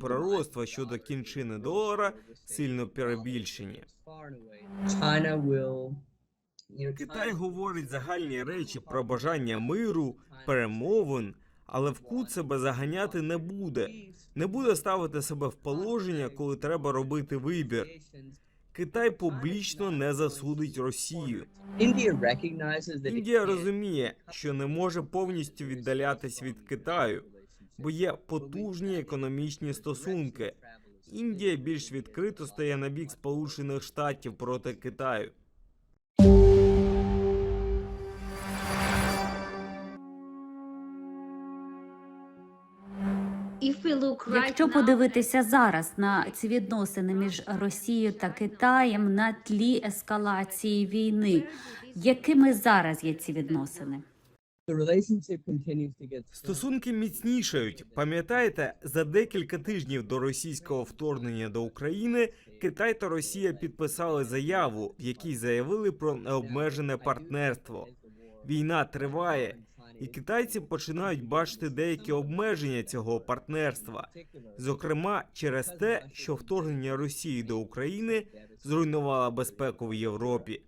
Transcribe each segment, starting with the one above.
Пророцтва щодо кінчини долара сильно перебільшені. Китай говорить загальні речі про бажання миру, перемовин, але в кут себе заганяти не буде. Не буде ставити себе в положення, коли треба робити вибір. Китай публічно не засудить Росію. Індія розуміє, що не може повністю віддалятись від Китаю, бо є потужні економічні стосунки. Індія більш відкрито стає на бік Сполучених Штатів проти Китаю. Якщо подивитися зараз на ці відносини між Росією та Китаєм на тлі ескалації війни, якими зараз є ці відносини? Стосунки міцнішають. Пам'ятаєте, за декілька тижнів до російського вторгнення до України Китай та Росія підписали заяву, в якій заявили про необмежене партнерство. Війна триває, і китайці починають бачити деякі обмеження цього партнерства, зокрема через те, що вторгнення Росії до України зруйнувало безпеку в Європі.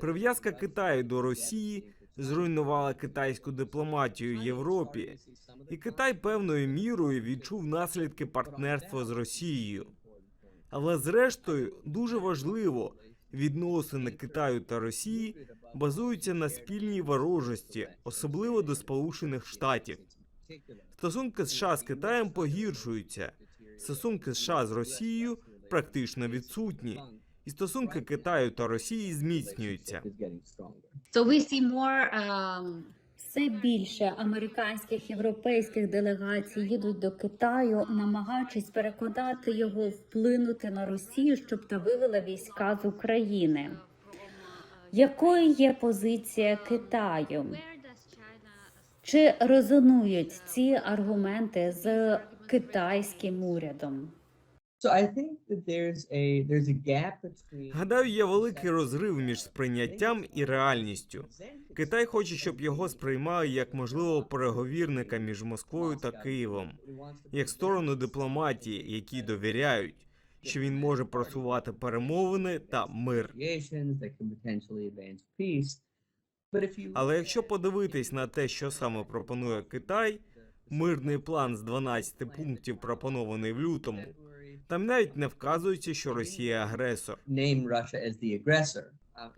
Прив'язка Китаю до Росії зруйнувала китайську дипломатію в Європі, і Китай певною мірою відчув наслідки партнерства з Росією. Але зрештою дуже важливо, відносини Китаю та Росії базуються на спільній ворожості, особливо до Сполучених Штатів. Стосунки США з Китаєм погіршуються. Стосунки США з Росією практично відсутні, і стосунки Китаю та Росії зміцнюються. So we see more, um... Все більше американських європейських делегацій їдуть до Китаю, намагаючись переконати його вплинути на Росію, щоб та вивела війська з України. Якою є позиція Китаю? Чи резонують ці аргументи з китайським урядом? Гадаю, є великий розрив між сприйняттям і реальністю. Китай хоче, щоб його сприймали як можливого переговірника між Москвою та Києвом, як сторону дипломатії, якій довіряють, що він може просувати перемовини та мир. Але якщо подивитись на те, що саме пропонує Китай, мирний план з 12 пунктів, пропонований в лютому, там навіть не вказується, що Росія агресор.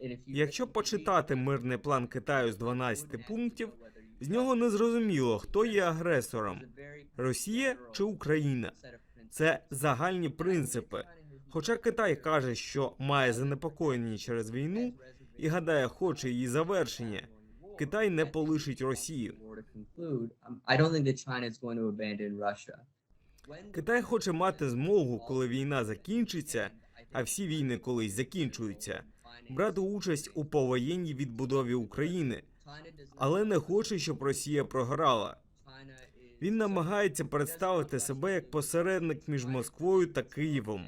um, Якщо почитати мирний план Китаю з 12 пунктів, з нього не зрозуміло, хто є агресором Росія чи Україна. Це загальні принципи. Хоча Китай каже, що має занепокоєння через війну і гадає, хоче її завершення. Китай не полишить Росію. Китай хоче мати змогу, коли війна закінчиться, а всі війни колись закінчуються, брати участь у повоєнній відбудові України, але не хоче, щоб Росія програла. Він намагається представити себе як посередник між Москвою та Києвом,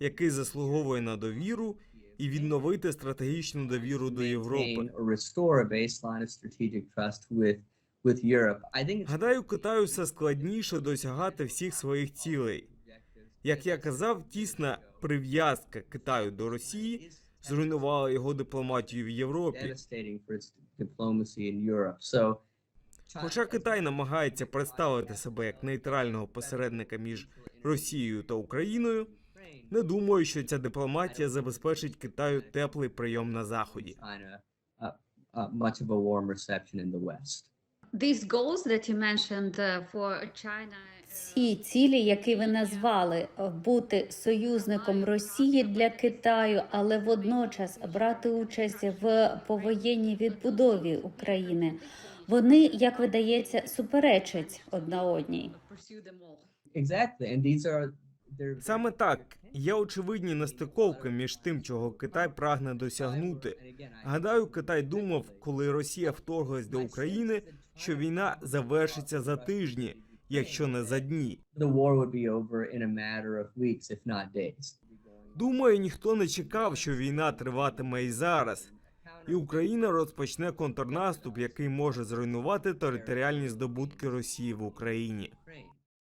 який заслуговує на довіру і відновити стратегічну довіру до Європи. Гадаю, Китаю все складніше досягати всіх своїх цілей. Як я казав, тісна прив'язка Китаю до Росії зруйнувала його дипломатію в Європі. Хоча Китай намагається представити себе як нейтрального посередника між Росією та Україною, не думаю, що ця дипломатія забезпечить Китаю теплий прийом на заході. Uh, uh. Ці цілі, які ви назвали, бути союзником Росії для Китаю, але водночас брати участь в повоєнній відбудові України. Вони, як видається, суперечать одна одній. Саме так є очевидні нестиковки між тим, чого Китай прагне досягнути. Гадаю, Китай думав, коли Росія вторглась до України, що війна завершиться за тижні, якщо не за дні. Думаю, ніхто не чекав, що війна триватиме і зараз. і Україна розпочне контрнаступ, який може зруйнувати територіальні здобутки Росії в Україні.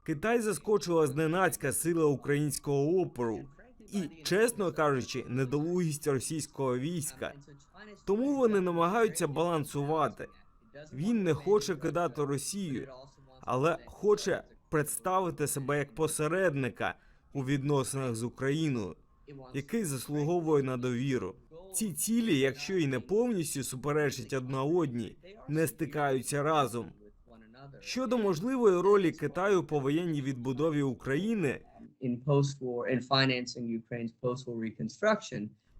Китай заскочила зненацька сила українського опору і, чесно кажучи, недолугість російського війська. Тому вони намагаються балансувати. Він не хоче кидати Росію, але хоче представити себе як посередника у відносинах з Україною, який заслуговує на довіру. Ці цілі, якщо і не повністю суперечать одна одній, не стикаються разом. Щодо можливої ролі Китаю по воєнній відбудові України,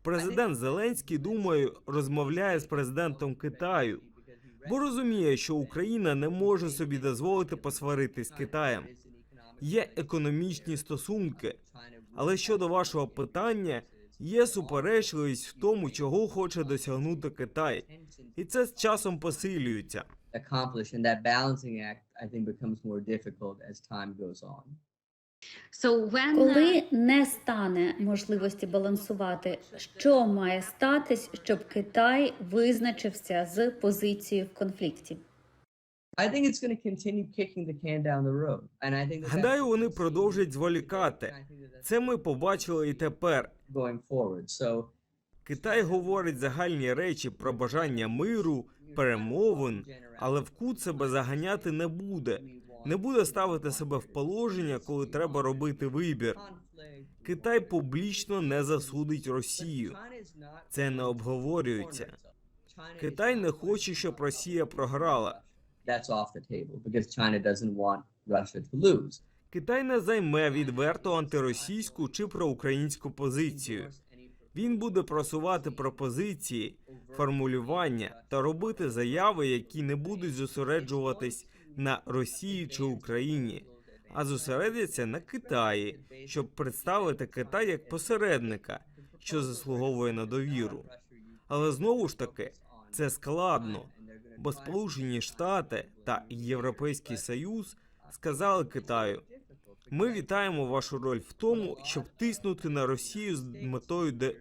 президент Зеленський, думаю, розмовляє з президентом Китаю, бо розуміє, що Україна не може собі дозволити посваритись з Китаєм. Є економічні стосунки, але щодо вашого питання, є суперечливість в тому, чого хоче досягнути Китай, і це з часом посилюється. accomplish and that balancing act I think becomes more difficult as time goes on. So when uh, Коли не стане можливості балансувати, що має статись, щоб Китай визначився з позицією в конфлікті? I think it's going to continue kicking the can down the road. And I think that Гадаю, вони продовжать зволікати. Це ми побачили і тепер. Китай говорить загальні речі про бажання миру, перемовин, але в кут себе заганяти не буде. Не буде ставити себе в положення, коли треба робити вибір. Китай публічно не засудить Росію. Це не обговорюється. Китай не хоче, щоб Росія програла. Китай не займе відверто антиросійську чи проукраїнську позицію. Він буде просувати пропозиції, формулювання та робити заяви, які не будуть зосереджуватись на Росії чи Україні, а зосередяться на Китаї, щоб представити Китай як посередника, що заслуговує на довіру. Але знову ж таки, це складно, бо Сполучені Штати та Європейський Союз сказали Китаю. Ми вітаємо вашу роль в тому, щоб тиснути на Росію з метою де.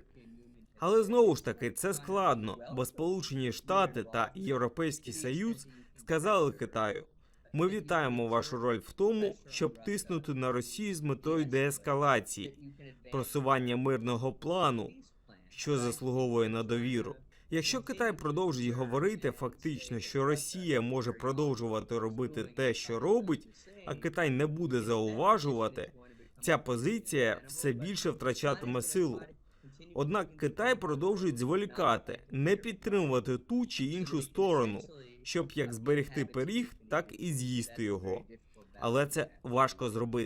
Але знову ж таки це складно, бо Сполучені Штати та Європейський Союз сказали Китаю. Ми вітаємо вашу роль в тому, щоб тиснути на Росію з метою деескалації, просування мирного плану, що заслуговує на довіру. Якщо Китай продовжить говорити фактично, що Росія може продовжувати робити те, що робить, а Китай не буде зауважувати, ця позиція все більше втрачатиме силу. Однак Китай продовжує зволікати, не підтримувати ту чи іншу сторону, щоб як зберегти пиріг, так і з'їсти його. Але це важко зробити.